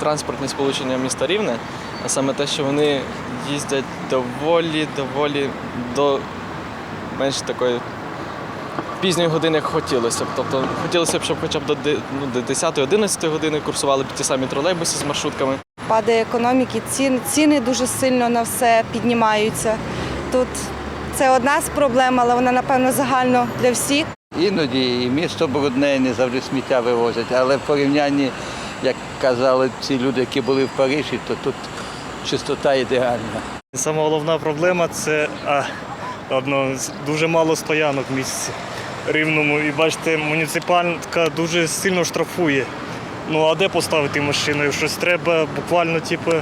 транспортне сполучення міста Рівне, а саме те, що вони їздять доволі, доволі до менш такої пізньої години, як хотілося б. Тобто хотілося б, щоб хоча б до де- ну, до 10-11 години курсували б ті самі тролейбуси з маршрутками. Падає економіки, цін, ціни дуже сильно на все піднімаються. Тут це одна з проблем, але вона, напевно, загально для всіх. Іноді і місто брудне, і не завжди сміття вивозять, але в порівнянні, як казали ці люди, які були в Парижі, то тут чистота ідеальна. Сама головна проблема це а, одно, дуже мало стоянок в місті рівному. І бачите, муніципалька дуже сильно штрафує. Ну а де поставити машину? Щось треба буквально, типу,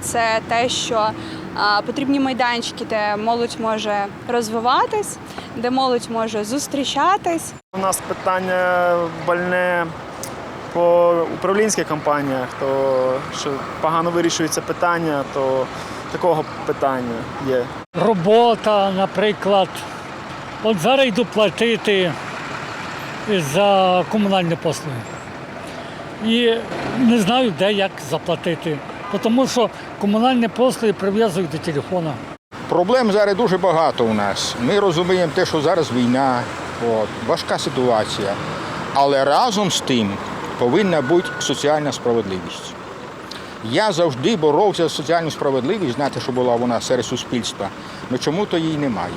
Це те, що а, потрібні майданчики, де молодь може розвиватись, де молодь може зустрічатись. У нас питання больне по управлінських компаніях, то що погано вирішується питання, то такого питання є. робота, наприклад. От зараз йду платити за комунальні послуги. І не знаю, де як заплатити. Тому що комунальні послуги прив'язують до телефона. Проблем зараз дуже багато у нас. Ми розуміємо те, що зараз війна, от, важка ситуація. Але разом з тим повинна бути соціальна справедливість. Я завжди боровся за соціальну справедливість, знати, що була вона серед суспільства, але чому-то її немає.